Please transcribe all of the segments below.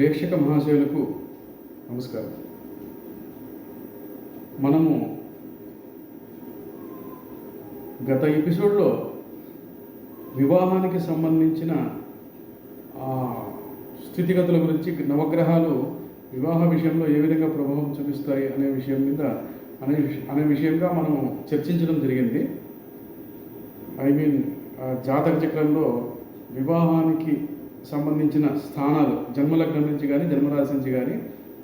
ప్రేక్షక మహాశయులకు నమస్కారం. మనము గత ఎపిసోడ్లో వివాహానికి సంబంధించిన స్థితిగతుల గురించి నవగ్రహాలు వివాహ విషయంలో ఏ విధంగా ప్రభావం చూపిస్తాయి అనే విషయం మీద అనే అనే విషయంగా మనం చర్చించడం జరిగింది. ఐ మీన్ జాతక చక్రంలో వివాహానికి సంబంధించిన స్థానాలు జన్మలగ్నం నుంచి కానీ జన్మరాశి నుంచి కానీ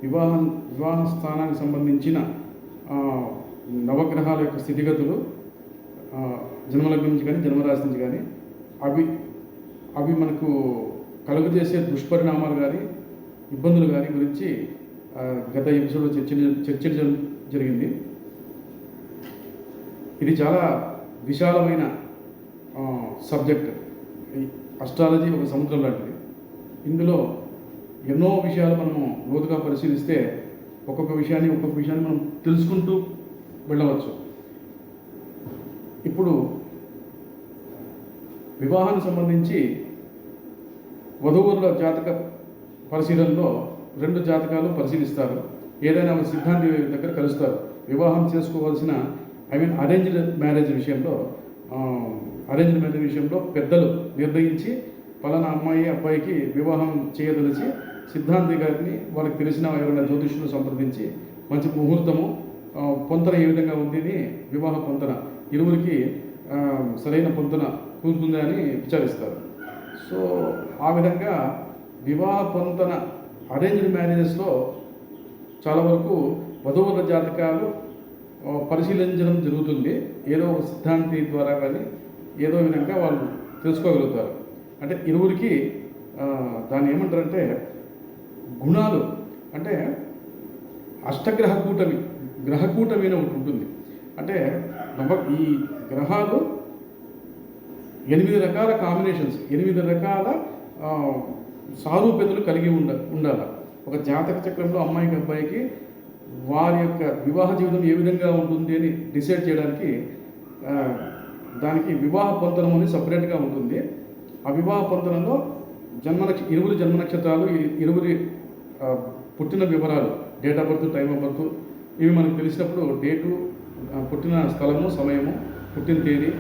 వివాహం వివాహ స్థానానికి సంబంధించిన నవగ్రహాల యొక్క స్థితిగతులు జన్మలగ్నం నుంచి కానీ జన్మరాశి నుంచి కానీ అవి అవి మనకు కలుగజేసే దుష్పరిణామాలు కానీ ఇబ్బందులు కానీ గురించి గత ఎపిసోడ్లో చర్చ చర్చించడం జరిగింది. ఇది చాలా విశాలమైన సబ్జెక్ట్. అస్ట్రాలజీ ఒక సముద్రం లాంటిది. ఇందులో ఎన్నో విషయాలు మనము లోతుగా పరిశీలిస్తే ఒక్కొక్క విషయాన్ని ఒక్కొక్క విషయాన్ని మనం తెలుసుకుంటూ వెళ్ళవచ్చు. ఇప్పుడు వివాహానికి సంబంధించి వధువుల జాతక పరిశీలనలో రెండు జాతకాలు పరిశీలిస్తారు. ఏదైనా ఒక సిద్ధాంతి దగ్గర కలుస్తారు. వివాహం చేసుకోవాల్సిన ఐ మీన్ అరేంజ్డ్ మ్యారేజ్ విషయంలో అరేంజ్డ్ మ్యారేజ్ విషయంలో పెద్దలు నిర్ణయించి పలానా అమ్మాయి అబ్బాయికి వివాహం చేయదలిచి సిద్ధాంతి గారిని వాళ్ళకి తెలిసిన ఎవరైనా జ్యోతిష్యులు సంప్రదించి మంచి ముహూర్తము పొంతన ఏ విధంగా ఉంది అని వివాహ పొంతన ఇరువురికి సరైన పొంతన కూరుతుందా అని విచారిస్తారు. సో ఆ విధంగా వివాహ పొంతన అరేంజ్డ్ మ్యారేజెస్లో చాలా వరకు వధువుల జాతకాలు పరిశీలించడం జరుగుతుంది. ఏదో ఒక సిద్ధాంతి ద్వారా కానీ ఏదో విధంగా వాళ్ళు తెలుసుకోగలుగుతారు. అంటే ఇరువురికి దాన్ని ఏమంటారంటే గుణాలు అంటే అష్టగ్రహ కూటమి గ్రహ కూటమి ఒకటి ఉంటుంది. అంటే ఈ గ్రహాలు ఎనిమిది రకాల కాంబినేషన్స్ ఎనిమిది రకాల సారూప్యతలు కలిగి ఉండ ఉండాలి. ఒక జాతక చక్రంలో అమ్మాయికి అబ్బాయికి వారి యొక్క వివాహ జీవితం ఏ విధంగా ఉంటుంది అని డిసైడ్ చేయడానికి దానికి వివాహ పొందడం అనేది సపరేట్గా ఉంటుంది. ఆ వివాహ పొందడంలో జన్మ నక్ష ఇరువురి జన్మ నక్షత్రాలు ఇరువురి పుట్టిన వివరాలు date of birth time of birth ఇవి మనకు తెలిసినప్పుడు డేటు పుట్టిన స్థలము సమయము పుట్టిన తేదీ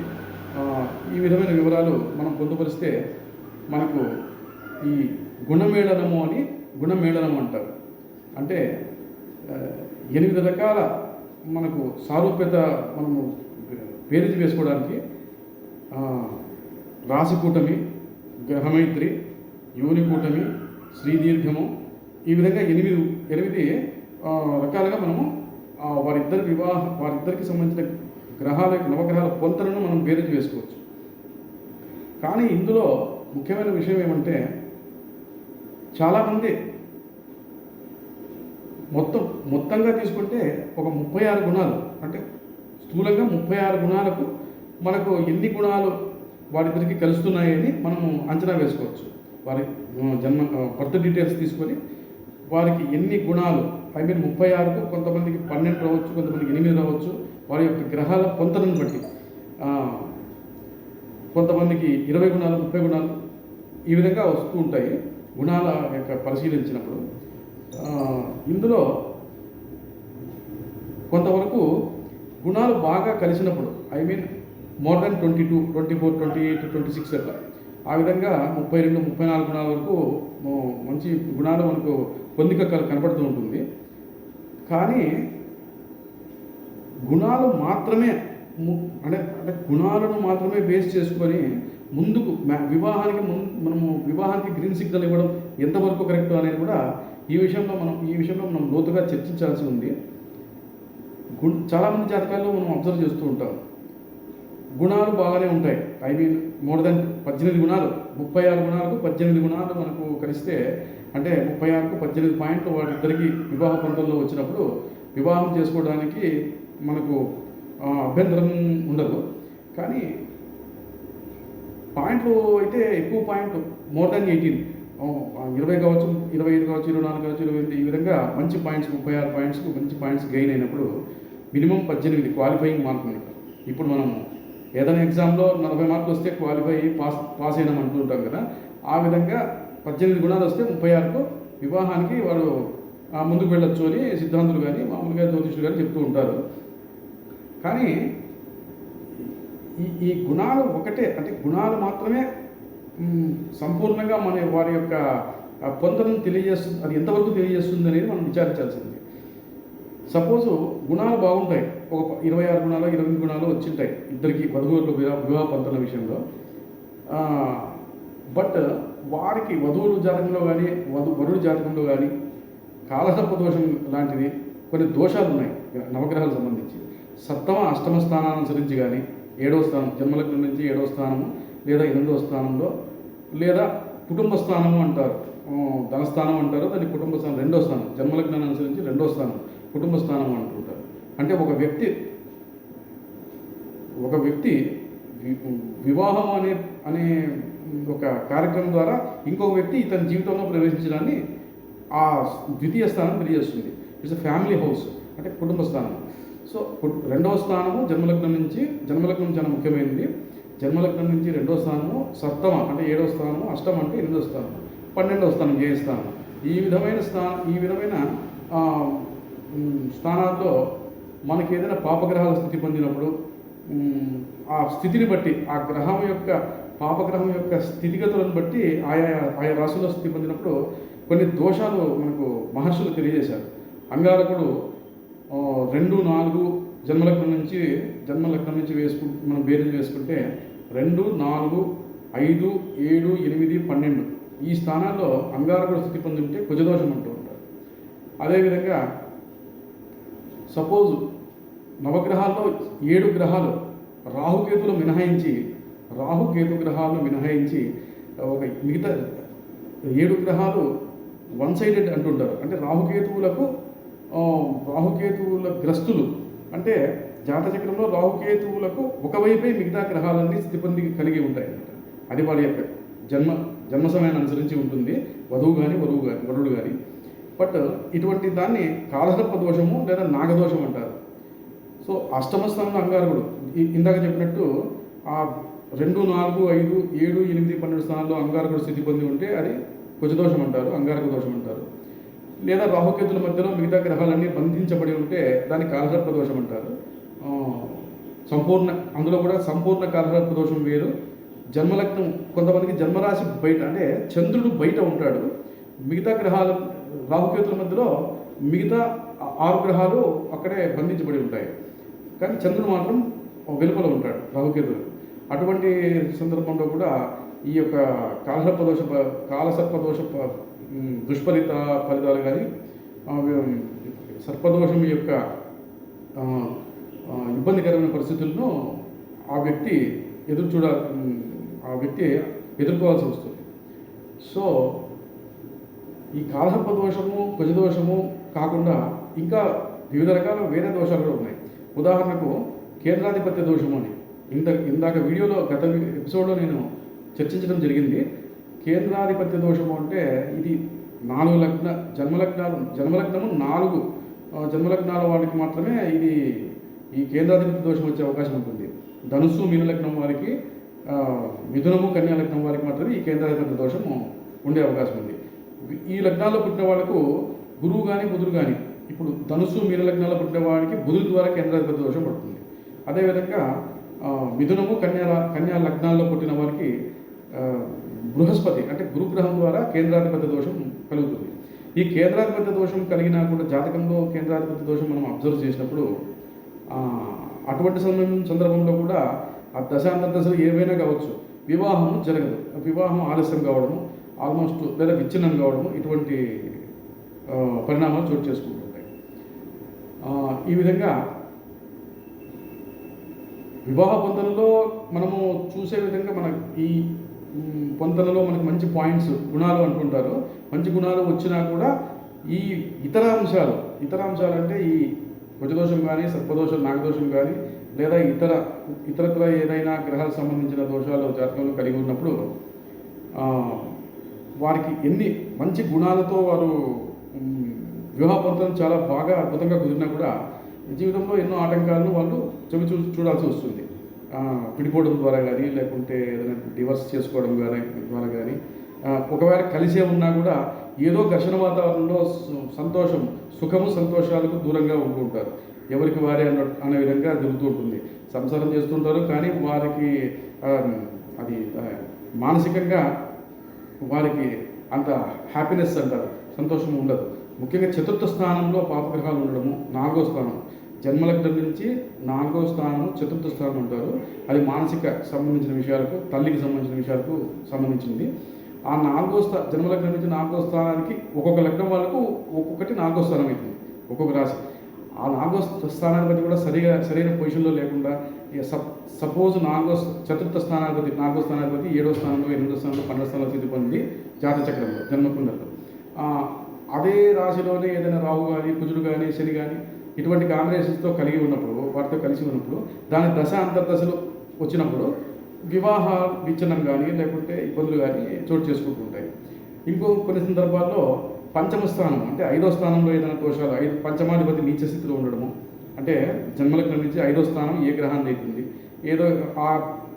ఈ విధమైన వివరాలు మనం పొందుపరిస్తే మనకు ఈ గుణమేళనము అని గుణమేళనం అంటారు. అంటే ఎనిమిది రకాల మనకు సారూప్యత మనము పేరుజి వేసుకోవడానికి రాశి కూటమి గ్రహమైత్రి యోని కూటమి శ్రీదీర్ఘము ఈ విధంగా ఎనిమిది ఎనిమిది రకాలుగా మనము వారిద్దరి వివాహ వారిద్దరికి సంబంధించిన గ్రహాల నవగ్రహాల పొంతలను మనం బేరేజ్ వేసుకోవచ్చు కానీ ఇందులో ముఖ్యమైన విషయం ఏమంటే చాలామంది మొత్తం మొత్తంగా తీసుకుంటే ఒక ముప్పై ఆరు గుణాలు అంటే స్థూలంగా ముప్పై ఆరు గుణాలకు మనకు ఎన్ని గుణాలు వారిద్దరికి కలుస్తున్నాయని మనము అంచనా వేసుకోవచ్చు. వారి జన్మ బర్త్ డీటెయిల్స్ తీసుకొని వారికి ఎన్ని గుణాలు ఐ మీన్ ముప్పై ఆరుకు కొంతమందికి పన్నెండు రావచ్చు కొంతమందికి ఎనిమిది రావచ్చు వారి యొక్క గ్రహాల పొంతనను బట్టి కొంతమందికి ఇరవై గుణాలు ముప్పై గుణాలు ఈ విధంగా వస్తూ ఉంటాయి గుణాల యొక్క పరిశీలించినప్పుడు. ఇందులో కొంతవరకు గుణాలు బాగా కలిసినప్పుడు I mean more than twenty two twenty four twenty eight twenty six అట్లా. ఆ విధంగా ముప్పై రెండు ముప్పై నాలుగు గుణాల వరకు మంచి గుణాలు మనకు పొందిక కనపడుతూ ఉంటుంది. కానీ గుణాలు మాత్రమే అంటే అంటే గుణాలను మాత్రమే బేస్ చేసుకొని ముందుకు మ్యా- వివాహానికి ముందు మనము వివాహానికి గ్రీన్ సిగ్నల్ ఇవ్వడం ఎంతవరకు కరెక్ట్ అనేది కూడా ఈ విషయంలో మనం ఈ విషయంలో మనం లోతుగా చర్చించాల్సి ఉంది. గు చాలామంది జాతకాల్లో మనం అబ్జర్వ్ చేస్తూ ఉంటాం. గుణాలు బాగానే ఉంటాయి. ఐ మీన్ మోర్ దెన్ పద్దెనిమిది గుణాలు. ముప్పై ఆరు గుణాలకు పద్దెనిమిది గుణాలు మనకు కలిస్తే అంటే ముప్పై ఆరుకు పద్దెనిమిది పాయింట్లు వాటిద్దరికి వివాహ పంతంలో వచ్చినప్పుడు వివాహం చేసుకోవడానికి మనకు అభ్యంతరం ఉండదు. కానీ పాయింట్లు అయితే ఎక్కువ పాయింట్ మోర్ దాన్ ఎయిటీన్. ఇరవై కావచ్చు ఇరవై ఐదు కావచ్చు ఇరవై నాలుగు కావచ్చు ఇరవై ఎనిమిది ఈ విధంగా మంచి పాయింట్స్ ముప్పై ఆరు పాయింట్స్కు మంచి పాయింట్స్ గెయిన్ అయినప్పుడు మినిమం పద్దెనిమిది క్వాలిఫైయింగ్ మార్కులు. ఇప్పుడు మనం ఏదైనా ఎగ్జామ్లో నలభై మార్కులు వస్తే క్వాలిఫై అయ్యి పాస్ పాస్ అయినాం అంటుంటాం కదా ఆ విధంగా పద్దెనిమిది గుణాలు వస్తే ముప్పై ఆరుకు వివాహానికి వాడు ముందుకు వెళ్ళొచ్చు అని సిద్ధాంతులు కానీ మామూలుగా జ్యోతిషులు కానీ చెప్తూ ఉంటారు. కానీ ఈ ఈ గుణాలు ఒకటే అంటే గుణాలు మాత్రమే సంపూర్ణంగా మన వారి యొక్క ఆ తెలియజేస్తుంది అది ఎంతవరకు తెలియజేస్తుంది అనేది మనం విచారించాల్సింది. సపోజు గుణాలు బాగుంటాయి. ఒక ఇరవై ఆరు గుణాలు ఇరవై ఎనిమిది గుణాలు వచ్చింటాయి ఇద్దరికి వధువులు వివాహ వివాహ పంతుల విషయంలో. బట్ వారికి వధువులు జాతకంలో కానీ వధు వరుడు జాతకంలో కానీ కాలసర్ప దోషం లాంటివి కొన్ని దోషాలు ఉన్నాయి. నవగ్రహాలకు సంబంధించి. సప్తమ అష్టమ స్థానాన్ని అనుసరించి కానీ ఏడవ స్థానం జన్మలగ్నం నుంచి ఏడవ స్థానము లేదా ఎనిమిదవ స్థానంలో లేదా కుటుంబ స్థానము అంటారు. ధనస్థానం అంటారు దాన్ని కుటుంబ స్థానం రెండో స్థానం జన్మలగ్నాన్ని అనుసరించి రెండో స్థానం కుటుంబ స్థానం అంటుంటారు. అంటే ఒక వ్యక్తి ఒక వ్యక్తి వివాహం అనే అనే ఒక కార్యక్రమం ద్వారా ఇంకొక వ్యక్తి ఇతని జీవితంలో ప్రవేశించడాన్ని ఆ ద్వితీయ స్థానం తెలియజేస్తుంది. ఇట్స్ ఫ్యామిలీ హౌస్ అంటే కుటుంబ స్థానం. సో రెండవ స్థానము జన్మలగ్నం నుంచి జన్మలగ్నం చాలా ముఖ్యమైనది. జన్మలగ్నం నుంచి రెండవ స్థానము సప్తమ అంటే ఏడవ స్థానము అష్టమ అంటే ఎనిమిదవ స్థానం. పన్నెండవ స్థానం ఏ స్థానం? ఈ విధమైన స్థానం ఈ విధమైన స్థానాల్లో మనకి ఏదైనా పాపగ్రహాల స్థితి పొందినప్పుడు ఆ స్థితిని బట్టి ఆ గ్రహం యొక్క పాపగ్రహం యొక్క స్థితిగతులను బట్టి ఆయా ఆయా రాశుల్లో స్థితి పొందినప్పుడు కొన్ని దోషాలు మనకు మహర్షులు తెలియజేశారు. అంగారకుడు రెండు నాలుగు జన్మలగ్నం నుంచి జన్మలగ్నం నుంచి వేసుకు మనం బేరీలు వేసుకుంటే రెండు నాలుగు ఐదు ఏడు ఎనిమిది పన్నెండు. ఈ స్థానాల్లో అంగారకుడు స్థితి పొంది ఉంటే కుజదోషం అంటూ ఉంటారు. అదేవిధంగా సపోజ్ నవగ్రహాల్లో ఏడు గ్రహాలు రాహుకేతులు మినహాయించి రాహుకేతు గ్రహాలు మినహాయించి ఒక మిగతా ఏడు గ్రహాలు వన్ సైడెడ్ అంటుంటారు. అంటే రాహుకేతువులకు రాహుకేతువుల గ్రస్తులు. అంటే జాతచక్రంలో రాహుకేతువులకు ఒకవైపే మిగతా గ్రహాలన్నీ స్థితి కలిగి ఉంటాయి అది వాళ్ళ యొక్క జన్మ జన్మ సమయాన్ని అనుసరించి ఉంటుంది. వధువు కానీ వధువు కానీ వరుడు కానీ బట్ ఇటువంటి దాన్ని కాలసర్ప దోషము లేదా నాగదోషం అంటారు. సో అష్టమ స్థానంలో అంగారకుడు ఇందాక చెప్పినట్టు ఆ రెండు నాలుగు ఐదు ఏడు ఎనిమిది పన్నెండు స్థానాల్లో అంగారకుడు స్థితి పొంది ఉంటే అది కుజదోషం అంటారు అంగారక దోషం అంటారు. లేదా రాహుకేతుల మధ్యలో మిగతా గ్రహాలన్నీ బంధించబడి ఉంటే దాన్ని కాలసర్ప దోషం అంటారు. సంపూర్ణ అందులో కూడా సంపూర్ణ కాలసర్ప దోషం వేరు. జన్మలగ్నం కొంతమందికి జన్మరాశి బయట అంటే చంద్రుడు బయట ఉంటాడు. మిగతా గ్రహాలు రాహుకేతుల మధ్యలో మిగతా ఆరు గ్రహాలు అక్కడే బంధించబడి ఉంటాయి. కానీ చంద్రుడు మాత్రం వెలుపల ఉంటాడు రాహుకేతుడు. అటువంటి సందర్భంలో కూడా ఈ యొక్క కాలసర్పదోష కాలసర్పదోష దుష్ఫలిత ఫలితాలు కానీ సర్పదోషం యొక్క ఇబ్బందికరమైన పరిస్థితులను ఆ వ్యక్తి ఎదురు చూడ ఆ వ్యక్తి ఎదుర్కోవాల్సి వస్తుంది. సో ఈ కాలసర్ప దోషము కుజదోషము కాకుండా ఇంకా వివిధ రకాల వేరే దోషాలు కూడా ఉన్నాయి. ఉదాహరణకు కేంద్రాధిపత్య దోషము అని. ఇంత ఇందాక వీడియోలో గత ఎపిసోడ్లో నేను చర్చించడం జరిగింది. కేంద్రాధిపత్య దోషము అంటే ఇది నాలుగు లగ్న జన్మలగ్నాలు జన్మలగ్నము నాలుగు జన్మలగ్నాల వారికి మాత్రమే ఇది ఈ కేంద్రాధిపత్య దోషం వచ్చే అవకాశం ఉంటుంది. ధనుస్సు మీనలగ్నం వారికి మిథునము కన్యాలగ్నం వారికి మాత్రమే ఈ కేంద్రాధిపత్య దోషము ఉండే అవకాశం ఉంది. ఈ లగ్నాల్లో పుట్టిన వాళ్ళకు గురువు కానీ బుధుడు కానీ ఇప్పుడు ధనుసు మీన లగ్నాల్లో పుట్టిన వాడికి బుధుడు ద్వారా కేంద్రాధిపతి దోషం పడుతుంది. అదేవిధంగా మిథునము కన్యా కన్యా లగ్నాల్లో పుట్టిన వారికి బృహస్పతి అంటే గురుగ్రహం ద్వారా కేంద్రాధిపతి దోషం కలుగుతుంది. ఈ కేంద్రాధిపతి దోషం కలిగినా కూడా జాతకంలో కేంద్రాధిపతి దోషం మనం అబ్జర్వ్ చేసినప్పుడు అటువంటి సమయం సందర్భంలో కూడా ఆ దశాంత దశలు ఏవైనా కావచ్చు. వివాహం జరగదు. వివాహం ఆలస్యం కావడము ఆల్మోస్ట్ లేదా విచ్ఛిన్నం కావడము ఇటువంటి పరిణామాలు చోటు చేసుకుంటుంటాయి. ఈ విధంగా వివాహ పొందనలో మనము చూసే విధంగా మన ఈ పొందనలో మనకు మంచి పాయింట్స్ గుణాలు అనుకుంటారు. మంచి గుణాలు వచ్చినా కూడా ఈ ఇతర అంశాలు ఇతర అంశాలు అంటే ఈ కుజదోషం కానీ సర్పదోషం నాగదోషం కానీ లేదా ఇతర ఇతరత్ర ఏదైనా గ్రహాలకు సంబంధించిన దోషాలు జాతకంలో కలిగి ఉన్నప్పుడు వారికి ఎన్ని మంచి గుణాలతో వారు మ్, చాలా బాగా అద్భుతంగా కుదిరినా కూడా జీవితంలో ఎన్నో ఆటంకాలను వాళ్ళు చెవి చూ చూడాల్సి వస్తుంది. పిడిపోవడం విడిపోవడం ద్వారా కానీ లేకుంటే ఏదైనా డివర్స్ చేసుకోవడం కానీ ద్వారా కానీ ఒకవేళ కలిసే ఉన్నా కూడా ఏదో ఘర్షణ వాతావరణంలో సంతోషం సుఖము సంతోషాలకు దూరంగా ఉంటూ ఉంటారు. ఎవరికి వారే అన్న అనే విధంగా జరుగుతూ ఉంటుంది. సంసారం చేస్తుంటారు కానీ వారికి అది మానసికంగా వారికి అంత హ్యాపీనెస్ అంటారు సంతోషం ఉండదు. ముఖ్యంగా చతుర్థ స్థానంలో పాపగ్రహాలు ఉండడము నాలుగో స్థానం. జన్మలగ్నం నుంచి నాలుగో స్థానము చతుర్థ స్థానం ఉంటారు అది మానసిక సంబంధించిన విషయాలకు తల్లికి సంబంధించిన విషయాలకు సంబంధించింది. ఆ నాలుగో స్థా జన్మలగ్నం నుంచి నాలుగో స్థానానికి ఒక్కొక్క లగ్నం వాళ్ళకు ఒక్కొక్కటి నాలుగో స్థానం అవుతుంది ఒక్కొక్క రాశి. ఆ నాలుగో స్థ- బట్టి కూడా సరిగా సరైన పొజిషన్లో లేకుండా సపోజ్ నాలుగో చతుర్థ స్థానాధిపతి నాలుగో స్థానాధిపతి ఏడో స్థానంలో ఎనిమిదో స్థానంలో పన్నెండో స్థానంలో స్థితి పొంది జాత చక్రంలో జన్మకుండలో. అదే రాశిలోనే ఏదైనా రాహు కానీ కుజుడు కానీ శని కానీ ఇటువంటి కాంబినేషన్స్తో కలిగి ఉన్నప్పుడు వాటితో కలిసి ఉన్నప్పుడు దాని దశ అంతర్దశలు వచ్చినప్పుడు వివాహ విచ్ఛిన్నం కానీ లేకుంటే ఇబ్బందులు కానీ చోటు చేసుకుంటుంటాయి ఇంకో కొన్ని సందర్భాల్లో పంచమ స్థానం అంటే ఐదో స్థానంలో ఏదైనా దోషాలు ఐదు పంచమాధిపతి నీచ స్థితిలో ఉండడము అంటే జన్మలగ్నం నుంచి ఐదో స్థానం ఏ గ్రహాన్ని అవుతుంది ఏదో ఆ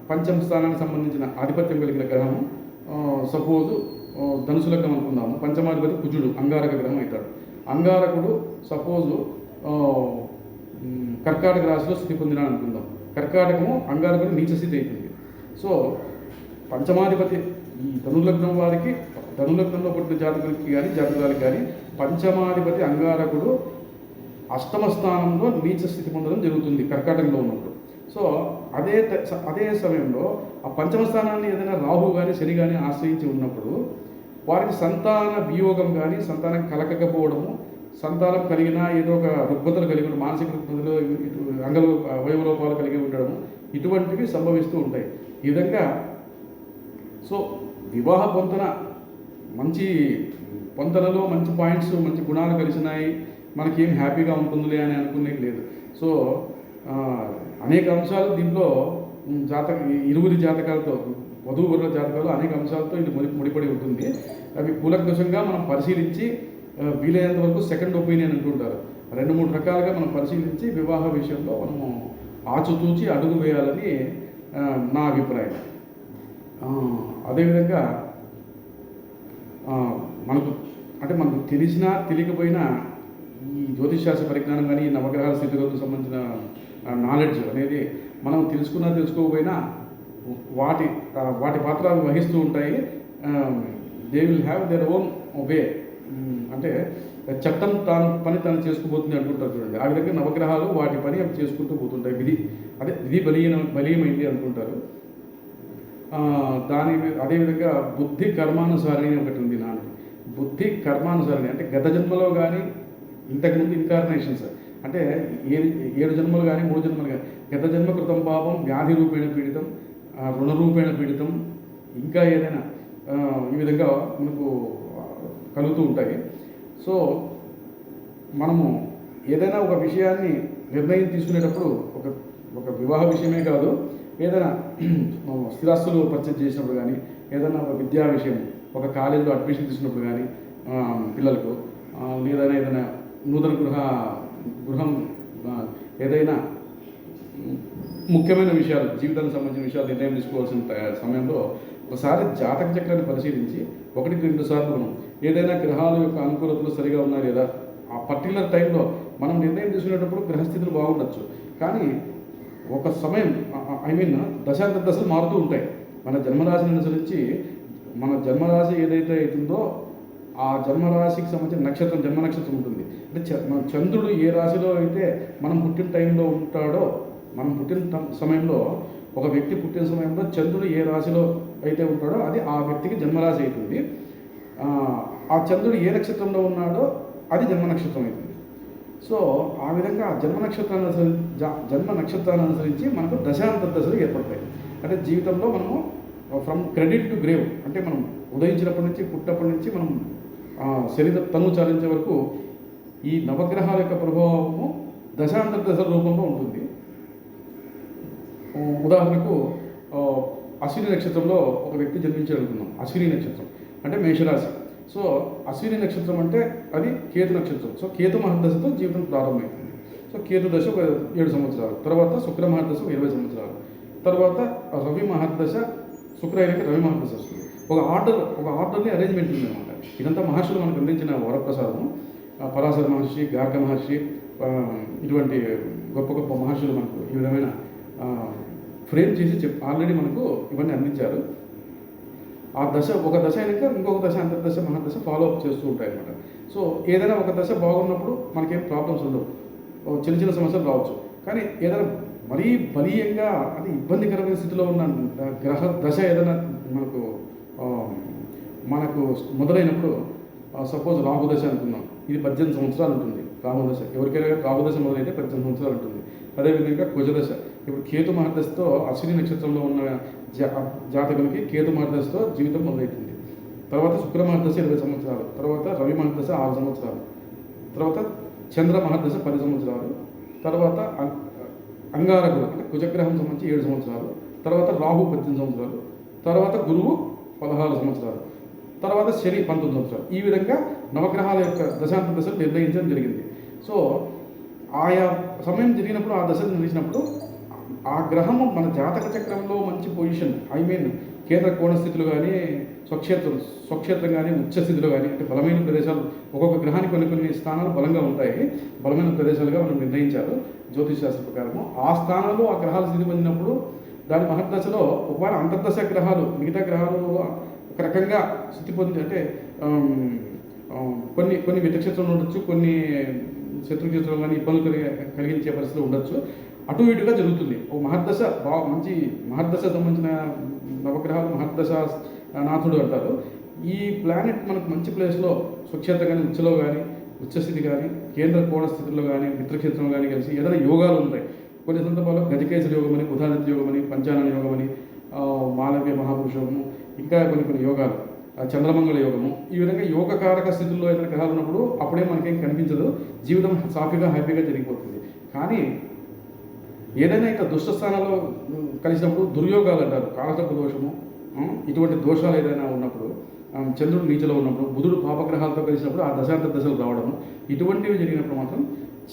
పంచమ స్థానానికి సంబంధించిన ఆధిపత్యం కలిగిన గ్రహము సపోజు ధనుసు లగ్నం అనుకుందాము. పంచమాధిపతి కుజుడు అంగారక గ్రహం అవుతాడు. అంగారకుడు సపోజు కర్కాటక రాశిలో స్థితి పొందిన అనుకుందాం. కర్కాటకము అంగారకుడు నీచ స్థితి అవుతుంది సో పంచమాధిపతి ఈ ధనులగ్నం వారికి ధనులగ్నంలో పుట్టిన జాతకులకి కానీ జాతకాలకి కానీ పంచమాధిపతి అంగారకుడు అష్టమ స్థానంలో నీచ స్థితి పొందడం జరుగుతుంది కర్కాటకంలో ఉన్నప్పుడు. సో అదే అదే సమయంలో ఆ పంచమ స్థానాన్ని ఏదైనా రాహు కానీ శని కానీ ఆశ్రయించి ఉన్నప్పుడు వారికి సంతాన వియోగం కానీ సంతానం కలగకపోవడము సంతానం కలిగిన ఏదో ఒక రుగ్మతలు కలిగి ఉండడం మానసిక రుగ్మతలు అంగలు అవయవలోపాలు కలిగి ఉండడము ఇటువంటివి సంభవిస్తూ ఉంటాయి. ఈ విధంగా సో వివాహ పొంతన మంచి పొంతనలో మంచి పాయింట్స్ మంచి గుణాలు కలిసినాయి. మనకేం హ్యాపీగా ఉంటుందిలే అని అనుకునేది లేదు. సో అనేక అంశాలు దీంట్లో జాతక ఇరువురి జాతకాలతో వధువు వరుల జాతకాలు అనేక అంశాలతో ఇది ముడి ముడిపడి ఉంటుంది. అవి కూలంకషంగా మనం పరిశీలించి వీలైనంత వరకు సెకండ్ ఒపీనియన్ అంటుంటారు. రెండు మూడు రకాలుగా మనం పరిశీలించి వివాహ విషయంలో మనము ఆచితూచి అడుగు వేయాలని నా అభిప్రాయం. అదేవిధంగా మనకు అంటే మనకు తెలిసినా తెలియకపోయినా ఈ జ్యోతిషాస్త్ర పరిజ్ఞానం కానీ ఈ నవగ్రహాల స్థితిగతులకు సంబంధించిన నాలెడ్జ్ అనేది మనం తెలుసుకున్నా తెలుసుకోకపోయినా వాటి వాటి పాత్ర వహిస్తూ ఉంటాయి. They will have their own way అంటే చట్టం తాను పని తను చేసుకుపోతుంది అనుకుంటారు చూడండి. ఆ విధంగా నవగ్రహాలు వాటి పని అవి చేసుకుంటూ పోతుంటాయి. విధి అదే విధి బలీయన బలీయమైంది అనుకుంటారు. దాని అదేవిధంగా బుద్ధి కర్మానుసారిణి ఒకటి ఉంది నాన్న బుద్ధి కర్మానుసారిణి అంటే గత జన్మలో కానీ ఇంతకుముందు ఇన్కార్నేషన్స్ అంటే ఏడు ఏడు జన్మలు కానీ మూడు జన్మలు కానీ గత జన్మ కృతం పాపం వ్యాధి రూపేణ పీడితం ఆ, రుణ రూపేణ పీడితం ఇంకా ఏదైనా ఈ విధంగా మనకు కలుగుతూ ఉంటాయి. సో మనము ఏదైనా ఒక విషయాన్ని నిర్ణయం తీసుకునేటప్పుడు ఒక ఒక వివాహ విషయమే కాదు ఏదైనా స్థిరాస్తులు పర్చేజ్ చేసినప్పుడు కానీ ఏదైనా ఒక విద్యా విషయం ఒక కాలేజీలో అడ్మిషన్ తీసుకున్నప్పుడు కానీ పిల్లలకు ఏదైనా ఏదైనా నూతన గృహ గృహం ఏదైనా ముఖ్యమైన విషయాలు జీవితానికి సంబంధించిన విషయాలు నిర్ణయం తీసుకోవాల్సిన సమయంలో ఒకసారి జాతక చక్రాన్ని పరిశీలించి ఒకటికి రెండు సార్లు మనం ఏదైనా గ్రహాల యొక్క అనుకూలతలు సరిగా ఉన్నా లేదా? ఆ పర్టికులర్ టైంలో మనం నిర్ణయం తీసుకునేటప్పుడు గ్రహస్థితులు బాగుండొచ్చు. కానీ ఒక సమయం ఐ మీన్ దశాంత దశలు మారుతూ ఉంటాయి. మన జన్మరాశిని అనుసరించి మన జన్మరాశి ఏదైతే అవుతుందో ఆ జన్మరాశికి సంబంధించిన నక్షత్రం జన్మ నక్షత్రం ఉంటుంది. అంటే చ- మన చంద్రుడు ఏ రాశిలో అయితే మనం పుట్టిన టైంలో ఉంటాడో మనం పుట్టిన సమయంలో ఒక వ్యక్తి పుట్టిన సమయంలో చంద్రుడు ఏ రాశిలో అయితే ఉంటాడో అది ఆ వ్యక్తికి జన్మరాశి అవుతుంది. ఆ, చంద్రుడు ఏ నక్షత్రంలో ఉన్నాడో అది జన్మ నక్షత్రం అవుతుంది. సో ఆ విధంగా జన్మ నక్షత్రాన్ని అనుసరి జ- జన్మ నక్షత్రాన్ని అనుసరించి మనకు దశాంత దశలు ఏర్పడతాయి. అంటే జీవితంలో మనము ఫ్రమ్ క్రెడిట్ టు గ్రేవ్ అంటే మనం ఉదయించినప్పటి నుంచి పుట్టినప్పటి నుంచి మనం శరీర తను చాలించే వరకు ఈ నవగ్రహాల యొక్క ప్రభావము దశాంతర దశల రూపంలో ఉంటుంది. ఉదాహరణకు అశ్విని నక్షత్రంలో ఒక వ్యక్తి జన్మించాడు అనుకున్నాం అశ్విని నక్షత్రం. అంటే మేషరాశి. సో అశ్విని నక్షత్రం అంటే అది కేతు నక్షత్రం. సో కేతు మహర్దశతో జీవితం ప్రారంభమవుతుంది సో కేతు దశ ఒక ఏడు సంవత్సరాలు. తర్వాత శుక్ర మహర్దశ ఒక ఇరవై సంవత్సరాలు. తర్వాత రవి మహర్దశ శుక్ర అయినాక రవి మహర్దశ వస్తుంది. ఒక ఆర్డర్ ఒక ఆర్డర్ని అరేంజ్మెంట్ ఉంది అనమాట ఇదంతా మహర్షులు మనకు అందించిన వరప్రసాదం పరాశర మహర్షి గార్గ మహర్షి ఇటువంటి గొప్ప గొప్ప మహర్షులు మనకు ఈ విధమైన ఫ్రేమ్ చేసి చెప్ ఆల్రెడీ మనకు ఇవన్నీ అందించారు. ఆ దశ ఒక దశ అయినాక ఇంకొక దశ అంతర్దశ మహాదశ ఫాలో అప్ చేస్తూ ఉంటాయి అనమాట సో ఏదైనా ఒక దశ బాగున్నప్పుడు మనకేం ప్రాబ్లమ్స్ ఉండవు. చిన్న చిన్న సమస్యలు రావచ్చు. కానీ ఏదైనా మరీ బలీయంగా అంటే ఇబ్బందికరమైన స్థితిలో ఉన్న గ్రహ దశ ఏదైనా మనకు మనకు మొదలైనప్పుడు సపోజ్ రాహు దశ అనుకుందాం. ఇది పద్దెనిమిది సంవత్సరాలు ఉంటుంది. రాహుదశ ఎవరికైనా రాహుదశ మొదలైతే పద్దెనిమిది సంవత్సరాలు ఉంటుంది. అదేవిధంగా కుజదశ. ఇప్పుడు కేతు మహర్దశతో అశ్విని నక్షత్రంలో ఉన్న జా జాతకులకి కేతు మహర్దశతో జీవితం మొదలవుతుంది తర్వాత శుక్ర మహర్దశ ఇరవై సంవత్సరాలు. తర్వాత రవి మహర్దశ ఆరు సంవత్సరాలు. తర్వాత చంద్ర మహర్దశ పది సంవత్సరాలు. తర్వాత అం- అంగారకుడు అంటే కుజగ్రహం సంబంధించి ఏడు సంవత్సరాలు. తర్వాత రాహు పద్దెనిమిది సంవత్సరాలు. తర్వాత గురువు పదహారు సంవత్సరాలు. తర్వాత శని పంతొమ్మిది సంవత్సరాలు. ఈ విధంగా నవగ్రహాల యొక్క దశాంత దశలు నిర్ణయించడం జరిగింది. సో ఆయా సమయం జరిగినప్పుడు ఆ దశ నిర్ణయించినప్పుడు ఆ గ్రహము మన జాతక చక్రంలో మంచి పొజిషన్ ఐ మీన్ కేంద్ర కోణ స్థితులు కానీ స్వక్షేత్రం స్వక్షేత్రం కానీ ఉచ్చ స్థితిలో కానీ అంటే బలమైన ప్రదేశాలు ఒక్కొక్క గ్రహానికి కొన్ని కొన్ని స్థానాలు బలంగా ఉంటాయి. బలమైన ప్రదేశాలుగా మనం నిర్ణయించారు జ్యోతిష్ శాస్త్ర ప్రకారము. ఆ స్థానంలో ఆ గ్రహాలు స్థితి పొందినప్పుడు దాని మహర్దశలో ఒకవేళ అంతర్దశ గ్రహాలు మిగతా గ్రహాలు ఒక రకంగా స్థితి పొంది అంటే కొన్ని కొన్ని మిత్రక్షేత్రంలో ఉండొచ్చు కొన్ని శత్రుక్షేత్రంలో కానీ ఇబ్బందులు కలిగి- కలిగించే పరిస్థితి ఉండొచ్చు. అటు ఇటుగా జరుగుతుంది. ఓ మహర్దశ బా మంచి మహర్దశ సంబంధించిన నవగ్రహాలు మహర్దశ నాథుడు అంటారు. ఈ ప్లానెట్ మనకు మంచి ప్లేస్లో స్వచ్ఛత కానీ ఉచ్చలో కానీ ఉచ్చస్థితి కానీ కేంద్ర కోణ స్థితిలో కానీ మిత్రక్షేత్రంలో కానీ కలిసి ఏదైనా యోగాలు ఉంటాయి. కొన్ని సందర్భాల్లో గజకేశ్వర యోగం అని ఉదాహరణ యోగం అని పంచానన యోగం అని మాలవ్య మహాపురుషము ఇంకా కొన్ని కొన్ని యోగాలు చంద్రమంగళ యోగము. ఈ విధంగా యోగ కారక స్థితుల్లో ఏదైనా గ్రహాలు ఉన్నప్పుడు అప్పుడే మనకేం కనిపించదు. జీవితం సాఫీగా హ్యాపీగా జరిగిపోతుంది. కానీ ఏదైనా ఇట్లా దుష్ట స్థానాల్లో కలిసినప్పుడు దుర్యోగాలు అంటారు. కాలసర్ప దోషము ఇటువంటి దోషాలు ఏదైనా ఉన్నప్పుడు చంద్రుడు నీచలో ఉన్నప్పుడు బుధుడు పాపగ్రహాలతో కలిసినప్పుడు ఆ దశాంత దశలు రావడము ఇటువంటివి జరిగినప్పుడు మాత్రం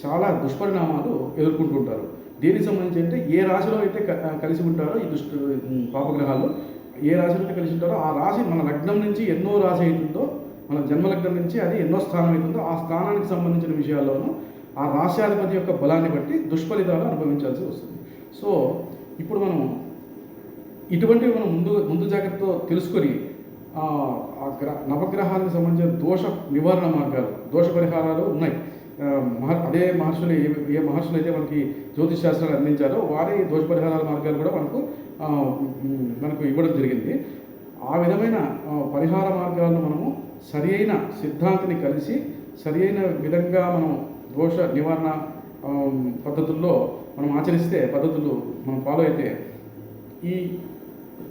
చాలా దుష్పరిణామాలు ఎదుర్కొంటుంటారు. దీనికి సంబంధించి అంటే ఏ రాశిలో అయితే క- కలిసి ఉంటారో ఈ దుష్ట పాపగ్రహాలు ఏ రాశిలో అయితే కలిసి ఉంటారో ఆ రాశి మన లగ్నం నుంచి ఎన్నో రాశి అవుతుందో మన జన్మలగ్నం నుంచి అది ఎన్నో స్థానం అవుతుందో ఆ స్థానానికి సంబంధించిన విషయాల్లోనూ ఆ రాశ్యాధిపతి యొక్క బలాన్ని బట్టి దుష్ఫలితాలు అనుభవించాల్సి వస్తుంది. సో ఇప్పుడు మనం ఇటువంటివి మనం ముందు ముందు జాగ్రత్తతో తెలుసుకొని ఆ, గ్రహ నవగ్రహానికి నవగ్రహాలకు సంబంధించిన దోష నివారణ మార్గాలు దోష పరిహారాలు ఉన్నాయి. అదే మహర్షులు ఏ ఏ మహర్షులు అయితే మనకి జ్యోతిష్ శాస్త్రాలు అందించారో వారే దోష పరిహారాల మార్గాలు కూడా మనకు మనకు ఇవ్వడం జరిగింది. ఆ విధమైన పరిహార మార్గాలను మనము సరి అయిన సిద్ధాంతిని కలిసి సరి అయిన విధంగా మనం దోష నివారణ పద్ధతుల్లో మనం ఆచరిస్తే పద్ధతులు మనం ఫాలో అయితే ఈ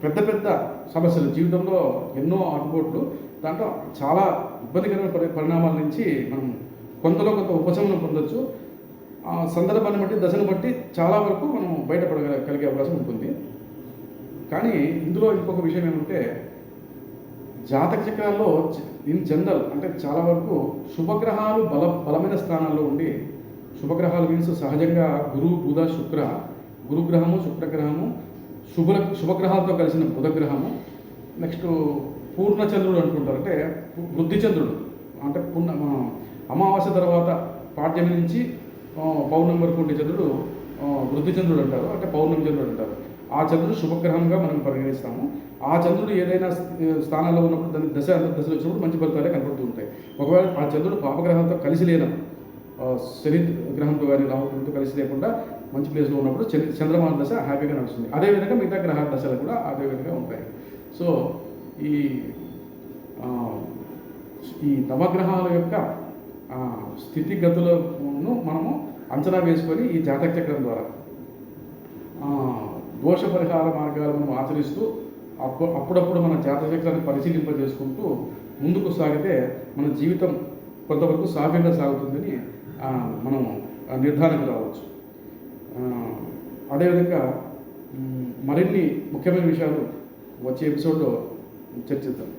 పెద్ద పెద్ద సమస్యలు జీవితంలో ఎన్నో ఆటుపోట్లు దాంట్లో చాలా ఇబ్బందికరమైన పరి పరిణామాల నుంచి మనం కొంతలో కొంత ఉపశమనం పొందొచ్చు. ఆ సందర్భాన్ని బట్టి దశను బట్టి చాలా వరకు మనం బయటపడగలిగే అవకాశం ఉంటుంది. కానీ ఇందులో ఇంకొక విషయం ఏమంటే జాతక చక్రాల్లో ఇన్ జనరల్ అంటే చాలా వరకు శుభగ్రహాలు బల బలమైన స్థానాల్లో ఉండి శుభగ్రహాలు మీన్స్ సహజంగా గురు బుధ శుక్ర గురుగ్రహము శుక్రగ్రహము శుభ శుభగ్రహాలతో కలిసిన బుధగ్రహము నెక్స్ట్ పూర్ణచంద్రుడు అంటుంటారు. అంటే వృద్ధిచంద్రుడు అంటే పూర్ణ అమావాస్య తర్వాత పాడ్యమి నుంచి పౌర్ణమి వరకు ఉండే చంద్రుడు వృద్ధి చంద్రుడు అంటారు అంటే పౌర్ణమి చంద్రుడు అంటారు. ఆ చంద్రుడు శుభగ్రహంగా మనం పరిగణిస్తాము. ఆ చంద్రుడు ఏదైనా స్థానాల్లో ఉన్నప్పుడు దాని దశ దశలో వచ్చినప్పుడు మంచి ఫలితాలే కనపడుతూ ఉంటాయి. ఒకవేళ ఆ చంద్రుడు పాపగ్రహంతో కలిసి లేన శని గ్రహంతో కానీ రాహుగ్రహంతో కలిసి లేకుండా మంచి ప్లేస్లో ఉన్నప్పుడు చంద్రమాన దశ హ్యాపీగా నడుస్తుంది. అదేవిధంగా మిగతా గ్రహ దశలు కూడా అదే విధంగా ఉంటాయి. సో ఈ ఈ నవగ్రహాల యొక్క స్థితిగతులను మనము అంచనా వేసుకొని ఈ జాతక చక్రం ద్వారా దోష పరిహార మార్గాలను మనం ఆచరిస్తూ అప్పు అప్పుడప్పుడు మన జాతక చక్రాన్ని పరిశీలింపజేసుకుంటూ ముందుకు సాగితే మన జీవితం కొంతవరకు సాఫీగా సాగుతుందని మనం నిర్ధారణకు రావచ్చు. అదేవిధంగా మరిన్ని ముఖ్యమైన విషయాలు వచ్చే ఎపిసోడ్లో చర్చిద్దాం.